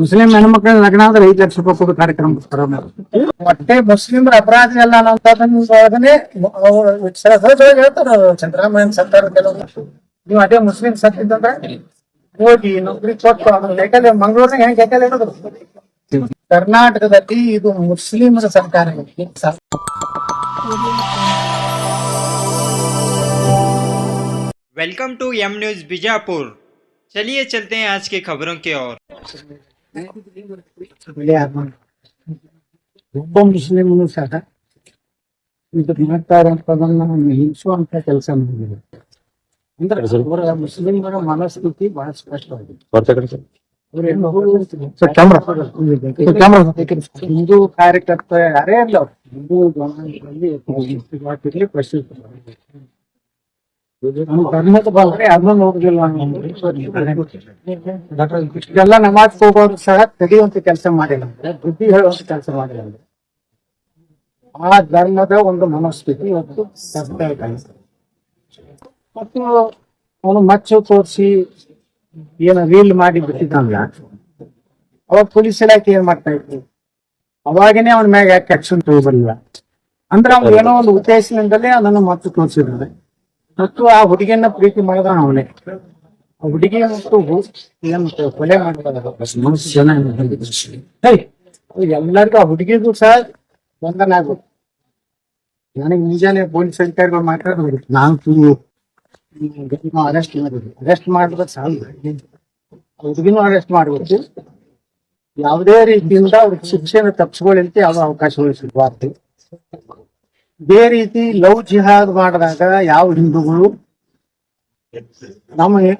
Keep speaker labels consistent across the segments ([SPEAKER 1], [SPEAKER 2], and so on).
[SPEAKER 1] Muslim ಹೆಣ್ಮಕ್ಳ ಲಗ್ನ ಆದ್ರೆ ಐದ್ ಲಕ್ಷ ರೂಪಾಯಿ ಕೊಡು ಕಾರ್ಯಕ್ರಮ
[SPEAKER 2] ಒಟ್ಟೆ ಮುಸ್ಲಿಮರ ಅಪರಾಧ ಅಲ್ಲ ಅನ್ನೋದನ್ನೇ ಸಹಜವಾಗಿ ಹೇಳ್ತಾರ ಚಂದ್ರರಾಮಯ್ಯ ಸರ್ಕಾರ ಕೆಲವು ನೀವು ಅದೇ ಮುಸ್ಲಿಂ ಸತ್ತಿದ್ದಂದ್ರೆ ಹೋಗಿ ನೌಕರಿ ಕೊಟ್ಟು ಅದನ್ನ ಯಾಕಂದ್ರೆ ಮಂಗಳೂರಿನಾಗ ಹೆಂಗ್ ಯಾಕಂದ್ರೆ ಹೇಳೋದು ಕರ್ನಾಟಕದಲ್ಲಿ ಇದು ಮುಸ್ಲಿಮರ ಸರ್ಕಾರ
[SPEAKER 3] welcome to M news Bijapur चलिए चलते हैं आज की खबरों की ओर
[SPEAKER 1] ಒಬ್ಬ ಮುಸ್ಲಿಮ್ನು ಸಹ ಇದು ಮಾಡ್ತಾರಂತದನ್ನ ಹಿಂಸುವಂತ ಕೆಲಸ ಮಾಡಿದ್ರು ಅಂದ್ರೆ ಅವರ ಮುಸ್ಲಿಮರ ಮನಸ್ಥಿತಿ ಬಹಳ ಸ್ಪಷ್ಟವಾಗಿದೆ ಹಿಂದೂ ಕಾರ್ಯಕರ್ತ ಯಾರೇ ಅಲ್ಲ ಅವ್ರು. ಹಿಂದೂ ಜನಾಂಗದಲ್ಲಿ ಪ್ರಸಿದ್ಧ ನಮ್ಮ ಧರ್ಮದ ಬಗ್ಗೆ ಅದನ್ನ ನೋಡುದಿಲ್ಲ ಇಷ್ಟೆಲ್ಲ ನಮಾಜ್ ಹೋಗೋರು ಸಹ ತೆಗೆಯುವಂತ ಕೆಲಸ ಮಾಡಿಲ್ಲ. ಬುದ್ಧಿ ಹೇಳುವಂತ ಕೆಲಸ ಮಾಡಿಲ್ಲ. ಆ ಧರ್ಮದ ಒಂದು ಮನಸ್ಥಿತಿ ಇವತ್ತು ಮತ್ತು ಅವನು ಮಚ್ಚು ತೋರಿಸಿ ಏನೋ ರೀಲ್ ಮಾಡಿ ಬಿಟ್ಟಿದ್ದಾನಲ್ಲ, ಅವಾಗ ಪೊಲೀಸ್ ಇಲಾಖೆ ಏನ್ ಮಾಡ್ತಾ ಇತ್ತು ಅವಾಗನೇ ಅವನ ಮ್ಯಾಗ ಯಾಕೆ ಆಕ್ಷನ್ ತಗೋಬರ್ಲಿಲ್ಲ ಅಂದ್ರೆ ಅವ್ನು ಏನೋ ಒಂದು ಉದ್ದೇಶದಿಂದಲೇ ಅದನ್ನು ಮತ್ತೆ ತೋರಿಸಿದ್ದಾರೆ ಮತ್ತು ಆ ಹುಡುಗಿಯನ್ನ ಪ್ರೀತಿ ಮಾಡಿದ ಅವನೇ. ಆ ಹುಡುಗಿ ಮತ್ತು ಏನು ಕೊಲೆ ಮಾಡಿದ ಎಲ್ಲರಿಗೂ ಆ ಹುಡುಗಿಗೂ ಸಹ ಬಂಧನ ಆಗ್ಬೇಕು ನನಗೆ ಮುಂಜಾನೆ ಪೊಲೀಸ್ ಅಧಿಕಾರಿಗಳು ಮಾತಾಡಿದ್ರು ನಾನು ಅರೆಸ್ಟ್ ಮಾಡಿದ್ರು. ಅರೆಸ್ಟ್ ಮಾಡಿದ್ರೆ ಸಾಲ ಹುಡುಗಿನೂ ಅರೆಸ್ಟ್ ಮಾಡ್ಬೇಕು. ಯಾವುದೇ ರೀತಿಯಿಂದ ಅವ್ರಿಗೆ ಶಿಕ್ಷೆನ ಅಂತ ಯಾವ ಅವಕಾಶಗಳು ಸಿಗಬಾರ್ದು. ಇದೇ ರೀತಿ ಲವ್ ಜಿಹಾದ್ ಮಾಡಿದಾಗ ಯಾವ ಹಿಂದೂಗಳು ನಮಗೆ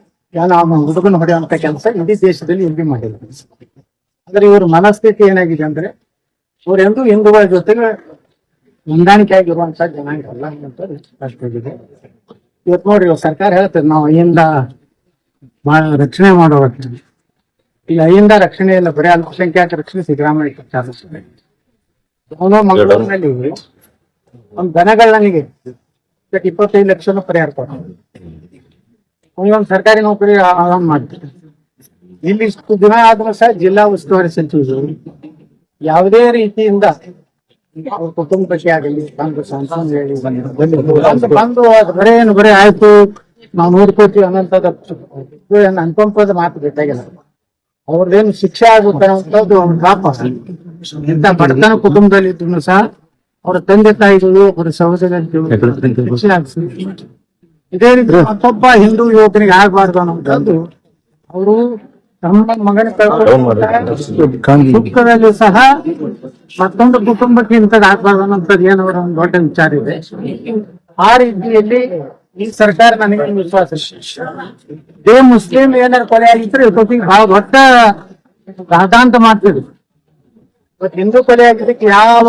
[SPEAKER 1] ನಮ್ಮ ಹುಡುಗನ ಹೊಡೆಯುವಂತ ಕೆಲಸ ಇಡೀ ದೇಶದಲ್ಲಿ ಎಲ್ಲಿ ಮಾಡಿಲ್ಲ ಅಂದ್ರೆ ಇವ್ರ ಮನಸ್ಥಿತಿ ಏನಾಗಿದೆ ಅಂದ್ರೆ ಇವರೆಂದು ಹಿಂದೂಗಳ ಜೊತೆಗೆ ಹೊಂದಾಣಿಕೆ ಆಗಿರುವಂತ ಜನಾಂಗ ಅಲ್ಲ ಅಂತ ಸ್ಪಷ್ಟವಾಗಿದೆ ಇವತ್ತು ನೋಡಿ ಸರ್ಕಾರ ಹೇಳ್ತದೆ, ನಾವು ಅಯ್ಯಿಂದ ರಕ್ಷಣೆ ಮಾಡುವ ಈ ಅಯ್ಯಿಂದ ರಕ್ಷಣೆ ಇಲ್ಲ ಬರೀ ಅಲ್ಪಸಂಖ್ಯಾತ ರಕ್ಷಣೆ ಸಿದ್ದರಾಮಯ್ಯ ಅವನು ಮಂಗಳೂರಿನಲ್ಲಿ ಒಂದ್ ದನಗಳ ನನಗೆ. ಇಪ್ಪತ್ತೈದು ಲಕ್ಷ ಪರಿಹಾರ ಕೊಡ ಒಂದು ಸರ್ಕಾರಿ ನೌಕರಿ ಆರಾಮ್ ಮಾಡ್ತಾರೆ. ಇಲ್ಲಿ ಇಷ್ಟು ದಿನ ಆದ್ರೂ ಸಹ ಜಿಲ್ಲಾ ಉಸ್ತುವಾರಿ ಸಚಿವರು ಯಾವುದೇ ರೀತಿಯಿಂದ ಅವ್ರ ಕುಟುಂಬ ಬಗ್ಗೆ ಆಗಲಿ, ಬಂದು ಸಂತಾನ ಹೇಳಿ ಬಂದು ಅದು ಬರೇ ಏನು, ಬರೇ ಆಯ್ತು, ನಾವು ನೋಡ್ಕೋತೀವಿ ಅನ್ನೋಂಥದ್ದು ಅನ್ಕೊಂಪದ ಮಾತು ಬೇಕಾಗಿಲ್ಲ ಅವ್ರದ್ದೇನು ಶಿಕ್ಷೆ ಆಗುತ್ತೆ ಅನ್ನೋಂಥದ್ದು ಅವ್ರ ಪಾಪ. ಇಂಥ ಬಡತನ ಕುಟುಂಬದಲ್ಲಿ ಇದ್ರು ಸಹ ಅವರ ತಂದೆ ತಾಯಿಗಳು ಅವರ ಸಹೋದರಿಗಳು ಇದೇ ರೀತಿ ಮತ್ತೊಬ್ಬ ಹಿಂದೂ ಯುವಕನಿಗೆ ಆಗ್ಬಾರ್ದು ಅನ್ನೋದು ಅವರು ತಮ್ಮ ಮಗನ ಕಳ್ಕೊಂಡು ದುಃಖದಲ್ಲಿ ಸಹ ಮತ್ತೊಂದು ಕುಟುಂಬಕ್ಕೆ ಇಂಥದ್ದು ಆಗ್ಬಾರ್ದು ಅನ್ನೋಂಥದ್ದು ಏನೋ ಅವರ ಒಂದು ದೊಡ್ಡ ವಿಚಾರ ಇದೆ. ಆ ರೀತಿಯಲ್ಲಿ ಈ ಸರ್ಕಾರ ನನಗೆ ವಿಶ್ವಾಸ ಇದೆ. ಮುಸ್ಲಿಂ ಏನಾರು ಕೊಲೆ ಆಗಿದ್ರೆ ಬಹಳ ದೊಡ್ಡ ರಾದಾಂತ ಮಾಡ್ತಿದ್ರು. ಇವತ್ತು ಹಿಂದೂ ಕೊಲೆ ಆಗಿದ್ದಕ್ಕೆ ಯಾವ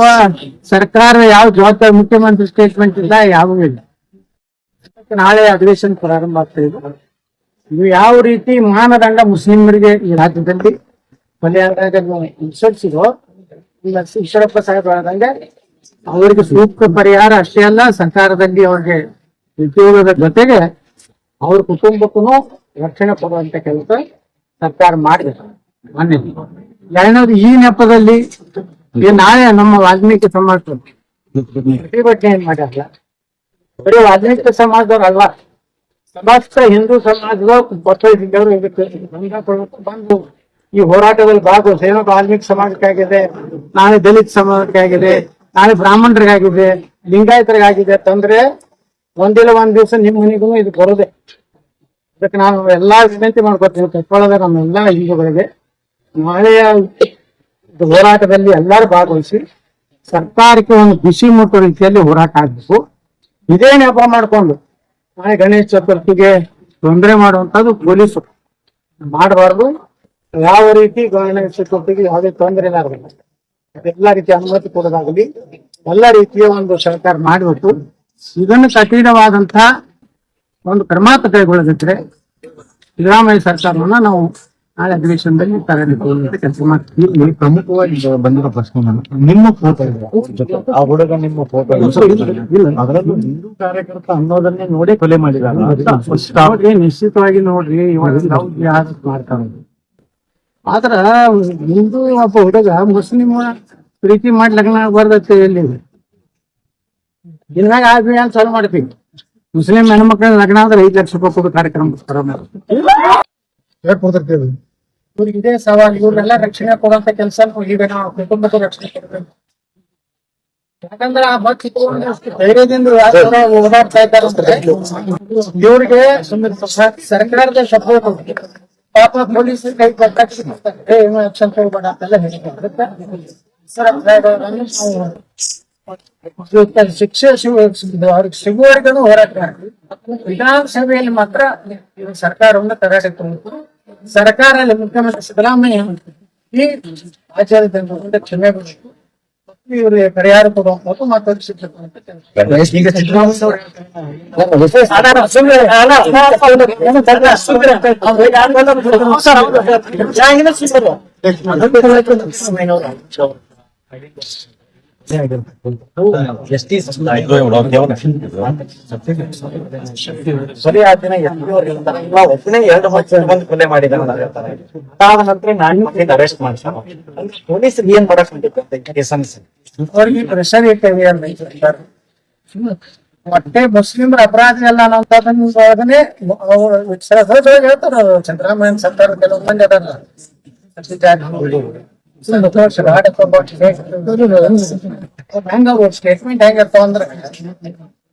[SPEAKER 1] ಸರ್ಕಾರ ಯಾವ ಜವಾಬ್ದಾರಿ, ಮುಖ್ಯಮಂತ್ರಿ ಸ್ಟೇಟ್ಮೆಂಟ್ ಇಲ್ಲ ಯಾವೂ ಇಲ್ಲ. ನಾಳೆ ಅಧಿವೇಶನ ಪ್ರಾರಂಭ ಆಗ್ತಾ ಇದೆ. ನೀವು ಯಾವ ರೀತಿ ಮಾನದಂಡ ಮುಸ್ಲಿಮರಿಗೆ ಈ ರಾಜ್ಯದಲ್ಲಿ ಕೊಲೆ ಆದಾಗ ಅನುಸರಿಸಿರೋ ಈಶ್ವರಪ್ಪ ಸಾಹೇಬ್ ಆದಂಗೆ ಅವರಿಗೆ ಸೂಕ್ತ ಪರಿಹಾರ ಅಷ್ಟೇ ಅಲ್ಲ, ಸರ್ಕಾರದಲ್ಲಿ ಅವ್ರಿಗೆ ಉದ್ಯೋಗದ ಜೊತೆಗೆ ಅವ್ರ ಕುಟುಂಬಕ್ಕೂ ರಕ್ಷಣೆ ಕೊಡುವಂತ ಕೆಲಸ ಸರ್ಕಾರ ಮಾಡಿದೆ. ಮೊನ್ನೆ ಎರಡನೇದು ಈ ನೆಪದಲ್ಲಿ ನಾಳೆ ನಮ್ಮ ವಾಲ್ಮೀಕಿ ಸಮಾಜ ಪ್ರತಿಭಟನೆ ಏನ್ ಮಾಡಲ್ಲ. ಬರೀ ವಾಲ್ಮೀಕಿ ಸಮಾಜದವ್ರಲ್ಲ ಸಮಸ್ತ ಹಿಂದೂ ಸಮಾಜದ ಬಸವಳಿಸಿದ್ದವರು ಇದಕ್ಕೆ ಬಂದ ಈ ಹೋರಾಟದಲ್ಲಿ ಭಾಗವಹಿಸಿ, ಏನೋ ವಾಲ್ಮೀಕಿ ಸಮಾಜಕ್ಕಾಗಿದೆ, ನಾಳೆ ದಲಿತ ಸಮಾಜಕ್ಕಾಗಿದೆ, ನಾಳೆ ಬ್ರಾಹ್ಮಣರಿಗಾಗಿದೆ, ಲಿಂಗಾಯತರಿಗಾಗಿದೆ ಅಂತಂದ್ರೆ ಒಂದಿಲ್ಲ ಒಂದ್ ದಿವಸ ನಿಮ್ ಮನೆಗೂ ಇದು ಬರೋದೆ. ಅದಕ್ಕೆ ನಾನು ಎಲ್ಲಾ ವಿನಂತಿ ಮಾಡ್ಕೊತೀನಿ ನಮ್ಮ ನಮ್ಮೆಲ್ಲಾ ಹಿಂದೂಗಳಿಗೆ. ಇದು ಹೋರಾಟದಲ್ಲಿ ಎಲ್ಲರೂ ಭಾಗವಹಿಸಿ ಸರ್ಕಾರಕ್ಕೆ ಒಂದು ಬಿಸಿ ಮುಟ್ಟುವ ರೀತಿಯಲ್ಲಿ ಹೋರಾಟ ಆಗ್ಬೇಕು. ಇದೇ ನೆಪ ಮಾಡ್ಕೊಂಡು ನಾಳೆ ಗಣೇಶ ಚತುರ್ಥಿಗೆ ತೊಂದರೆ ಮಾಡುವಂತದ್ದು ಪೊಲೀಸರು. ಮಾಡಬಾರ್ದು. ಯಾವ ರೀತಿ ಗಣೇಶ ಚತುರ್ಥಿಗೆ ಯಾವುದೇ ತೊಂದರೆ ಆಗಲ್ಲ ಎಲ್ಲ ರೀತಿಯ ಅನುಮತಿ ಕೊಡೋದಾಗಲಿ, ಎಲ್ಲ ರೀತಿಯ ಒಂದು ಸರ್ಕಾರ ಮಾಡಬೇಕು ಇದನ್ನು ಕಠಿಣವಾದಂತ ಒಂದು ಕ್ರಮ ಕೈಗೊಳ್ಳದಿದ್ರೆ ಸಿದ್ದರಾಮಯ್ಯ ಸರ್ಕಾರವನ್ನ ನಾವು ನಾಳೆ ಅಧಿವೇಶನದಲ್ಲಿ ತರಲಿಕ್ಕೆ ಕೆಲಸ ಮಾಡ್ತೀವಿ.
[SPEAKER 4] ಪ್ರಮುಖವಾಗಿ ಬಂದಿರೋ ಪ್ರಶ್ನೆ ನಾನು ನಿಮ್ಮ ಫೋಟೋ ಇದೆ ಆ ಹುಡುಗ ನಿಮ್ಮ ಫೋಟೋ. ಅದರಲ್ಲೂ ಹಿಂದೂ ಕಾರ್ಯಕರ್ತ ಅನ್ನೋದನ್ನೇ ನೋಡಿ ಕೊಲೆ ಮಾಡಿದಾರ.
[SPEAKER 1] ನೋಡ್ರಿ ನಿಶ್ಚಿತವಾಗಿ ನೋಡ್ರಿ ಇವಾಗ ನಾವು ಯಾರು ಮಾಡ್ತಾರೆ?
[SPEAKER 2] ಆದ್ರ ಹಿಂದೂ ಒಬ್ಬ ಹುಡುಗ ಮುಸ್ಲಿಂ ಪ್ರೀತಿ ಮಾಡಿ ಲಗ್ನ ಆಗ್ಬಾರ್ದತ್ತೆ ಎಲ್ಲಿ? ಇನ್ನಾಗ ಅಭಿಯಾನ ಚಾಲು ಮಾಡ್ತೀವಿ ಮುಸ್ಲಿಂ ಹೆಣ್ಮಕ್ಳ ಲಗ್ನ ಆದ್ರೆ ಐದು ಲಕ್ಷ ರೂಪಾಯಿ ಕೊಡೋ ಕಾರ್ಯಕ್ರಮ ಪ್ರಾರಂಭ
[SPEAKER 1] ಯಾಕೆ ಕೊಡ್ತಿರ್ತೀವಿ ಇವ್ರಿಗೆ ಇದೇ ಸವಾಲ್ ಇವ್ರನ್ನೆಲ್ಲ ರಕ್ಷಣೆ ಕೊಡುವಂತ ಕೆಲಸ ಈಗ ನಾವು ಕುಟುಂಬದ ರಕ್ಷಣೆ ಕೊಡ್ಬೇಕು. ಯಾಕಂದ್ರೆ ಆ ಅಷ್ಟು. ಧೈರ್ಯದಿಂದ ಓಡಾಡ್ತಾ ಇದ್ದಾರೆ ಅಂದ್ರೆ ಇವ್ರಿಗೆ ಸರ್ಕಾರದ ಸಪೋರ್ಟ್ ಪಾಪ ಪೊಲೀಸ್ ಕೈ ಕೊಟ್ಟಾಕ್ತಾರೆ ಏ ಏನು ಆಕ್ಷನ್ ತಗೋಬೇಡ ಅಂತೆಲ್ಲ ಇವತ್ತು ಶಿಕ್ಷೆ ಅವ್ರಿಗೆ ಸಿಗುವವರೆಗೂ ಹೋರಾಟ ವಿಧಾನಸಭೆಯಲ್ಲಿ ಮಾತ್ರ ಸರ್ಕಾರವನ್ನು ತರಾಟೆ ತಂದು ಸರ್ಕಾರ ಅಲ್ಲಿ ಮುಖ್ಯಮಂತ್ರಿ ಸಿದ್ದರಾಮಯ್ಯ ಈ ಆಚಾರ್ಯ ಮುಂದೆ ಕ್ಷಮೆ ಬಿಡಬೇಕು ಮತ್ತು ಇವ್ರಿಗೆ ಪರಿಹಾರ ಕೊಡುವಂಥದ್ದು ಮತ್ತೊಂದು ಶಿಕ್ಷೆ
[SPEAKER 2] ಸರಿ ಆ ದಿನ ಒಬ್ಬನೇ ಎರಡು ಅದಾದ ನಂತರ ನಾನು
[SPEAKER 1] ಅನ್ನೋದನ್ನೇ ಹೇಳ್ತಾರ ಚಂದ್ರಾಮಯ್ಯ ಸರ್ಕಾರ ಕೆಲವೊಂದ್ ಮಂದಿ ಅದಲ್ಲ ಅಂದ್ರ,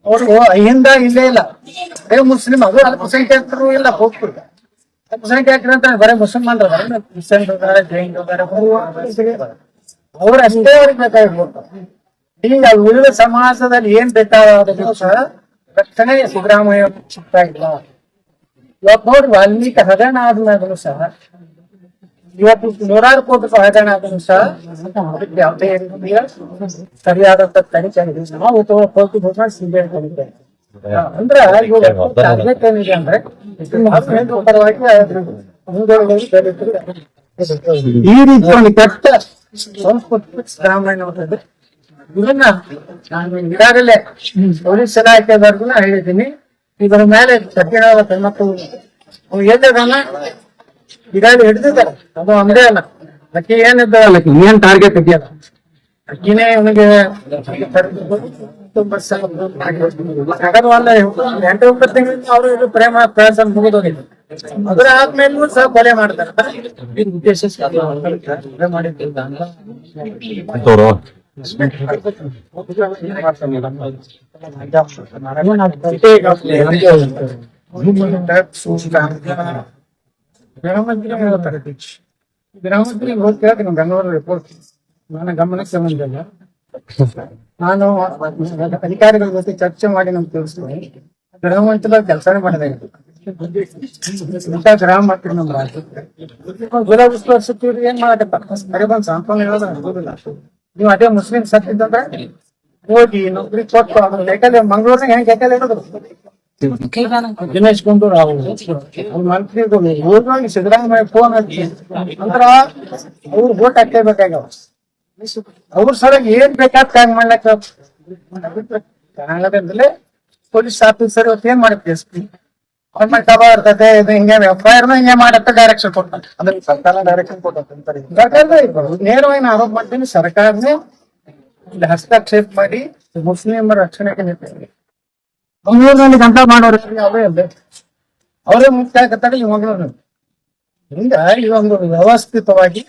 [SPEAKER 1] ಅವ್ರು ಅಹಿಂದ ಇಲ್ಲೇ ಇಲ್ಲ. ಬರೇ ಮುಸ್ಲಿಂ ಅದು ಅಲ್ಪಸಂಖ್ಯಾತರು ಇಲ್ಲ ಹೋಗ್ಬಿಡ್ತ ಅಲ್ಪಸಂಖ್ಯಾತರು ಅಂತ ಬರೇ ಮುಸಲ್ಮಾನರು ಕ್ರಿಶ್ಚಿಯನ್ ಅವ್ರ ಅಷ್ಟೇ ಅವ್ರಿಗೆ ಬೇಕಾಗಿ ಈಗ ಉಳಿದ ಸಮಾಜದಲ್ಲಿ ಏನ್ ಬೇಕಾದರೂ ಸಹ ರಕ್ಷಣೆ ಸಿದ್ದರಾಮಯ್ಯ ಸಿಗ್ತಾ ಇಲ್ಲ. ಇವತ್ತು ನೋಡಿ ವಾಲ್ಮೀಕಿ ಹಗರಣ ಆದ್ಮೇಲೂ ಸಹ ಇವತ್ತು ನೂರಾರು ಕೋಟಿ ಹಗರಣ ಆದ್ರೂ ಸಹ ಅದಕ್ಕೆ ಯಾವುದೇ ರೀತಿಯ ಸರಿಯಾದಂತ ತನಿಖೆ ಆಗಿದೆ. ನಾವು ಸಿಬಿಐ ಅಂದ್ರೆ ಇವಾಗ ಟಾರ್ಗೆಟ್ ಏನಿದೆ ಅಂದ್ರೆ ಪರವಾಗಿ ಈ ರೀತಿ ಒಂದು ಕೆಟ್ಟ ಸಂಸ್ಕೃತಿ ಇದನ್ನ ನಾನು ಈಗಾಗಲೇ ಪೊಲೀಸ್ ಇಲಾಖೆದವ್ರಿಗೂ ಹೇಳಿದ್ದೀನಿ. ಇದರ ಮೇಲೆ ಕಠಿಣವಾದ ಮತ್ತು ಎಲ್ಲಿದಾನ ಈಗಾಗಲೇ ಹಿಡಿದಿದ್ದಾರೆ ಅದು ಒಂದೇ ಅಲ್ಲ. ಅಕ್ಕಿ ಏನಿದ್ದಾವಲ್ಲ ಏನ್ ಟಾರ್ಗೆಟ್ ಇದೆಯಲ್ಲ ಅಕ್ಕಿನೇ ಅವನಿಗೆ ಎಂಟು ಒಂಬತ್ತು ತಿಂಗಳಿಂದ ಅವರು ಇದು ಪ್ರೇಮ ಪ್ರಯಾಸ ಮುಗಿದೋಗಿದೆ ಅದ್ರ ಆದ್ಮೇಲೂ ಸಹ ಕೊಲೆ ಮಾಡ್ತಾರೆ. ಉದ್ದೇಶ ಮಾಡಿದ್ದಿಲ್ಲ ಗೃಹಮಂತ್ರಿ ಹೋಗಿ ಹೇಳ್ತೀನಿ ಬೆಂಗಳೂರು ರಿಪೋರ್ಟ್ ನನ್ನ ಗಮನಕ್ಕೆ ಬಂದಿಲ್ಲ. ನಾನು ಅಧಿಕಾರಿಗಳ ಜೊತೆ ಚರ್ಚೆ ಮಾಡಿ ನಮ್ಗೆ ತಿಳಿಸ್ತೀನಿ. ಗೃಹಮಂತ್ರಿ ಕೆಲಸನೇ ಮಾಡಿದೆ ಇಂಥ ಗ್ರಾಮ ಮಾಡ್ತೀವಿ ನಮ್ಮ ಗುಲಾಬ್ ಸಚಿವರು ಏನ್ ಮಾಡಕತ್ತ ಸರಿ ಬಂದ್ ಸಾಂತ್ವನ ಹೇಳೋದು ಆಗೋದಿಲ್ಲ ನೀವು ಅದೇ ಮುಸ್ಲಿಂ ಸತ್ತಿದ್ದಂದ್ರೆ ಹೋಗಿ ನೌಕರಿ ಕೊಟ್ಟು ಮಂಗಳೂರಿನಾಗ ಹೆಂಗ್ ಲೆಕ್ಕಲೆ ಇಡೋದು ಮಂತ್ರಿಗಳು ಹೋಗಿ ಸಿದ್ದರಾಮಯ್ಯ ಫೋನ್ ಹಚ್ಚಿ ಅಂದ್ರ ಅವ್ರು ಓಟ್ ಹಾಕೇಬೇಕಾಗ್ಯಾವ ಅವ್ರ ಸಲುವಾಗಿ ಏನ್ ಬೇಕಾದ ಹ್ಯಾಂಗ್ ಮಾಡ್ಲಕ್ಕ ಕಾರಣದಿಂದಲೇ ಪೊಲೀಸ್ ಆಫೀಸರ್ ಇವತ್ತು ಏನ್ ಮಾಡುತ್ತೆ ಎಸ್ ಪಿ ಅವ್ರ ಮೇಲೆ ಕಬ ಇರ್ತದೆ ಇದು ಹಿಂಗೆ ಎಫ್ ಐ ಆರ್ ಹಿಂಗೆ ಮಾಡತ್ತ ಡೈರೆಕ್ಷನ್ ಕೊಟ್ಟ ಅಂದ್ರೆ ಸರ್ಕಾರ ಡೈರೆಕ್ಷನ್ ಸರ್ಕಾರದ ನೇರವಾಗಿ ಆರೋಪ ಮಾಡ್ತೀನಿ ಸರ್ಕಾರನೇ ಇಲ್ಲಿ ಹಸ್ತಕ್ಷೇಪ ಮಾಡಿ ಮುಸ್ಲಿಮರ ರಕ್ಷಣೆಗೆ ನಿಂತಿದೆ ಮಂಗಳೂರಿನಲ್ಲಿ ಗಂಟ ಮಾಡೋರು ಅವರೇ ಅವರೇ ಮುಖ್ಯ ಆಗತ್ತಾರೆ ಈ ಮಂಗಳೂರಿನಲ್ಲಿ ಹಿಂಗ ಈ ಒಂದು ವ್ಯವಸ್ಥಿತವಾಗಿ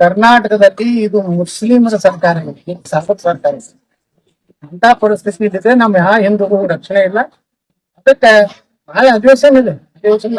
[SPEAKER 1] ಕರ್ನಾಟಕದಲ್ಲಿ ಇದು ಮುಸ್ಲಿಮರ ಸರ್ಕಾರ ಸರ್ವ ಸರ್ಕಾರ. ಅಂತ ಪರಿಸ್ಥಿತಿ ಇದ್ರೆ ನಮ್ಮ ಯಾವ ಹಿಂದೂ ರಕ್ಷಣೆ ಇಲ್ಲ. ಅದಕ್ಕೆ ನಾಳೆ ಅಧಿವೇಶನ ಇದೆ. ಅಧಿವೇಶನ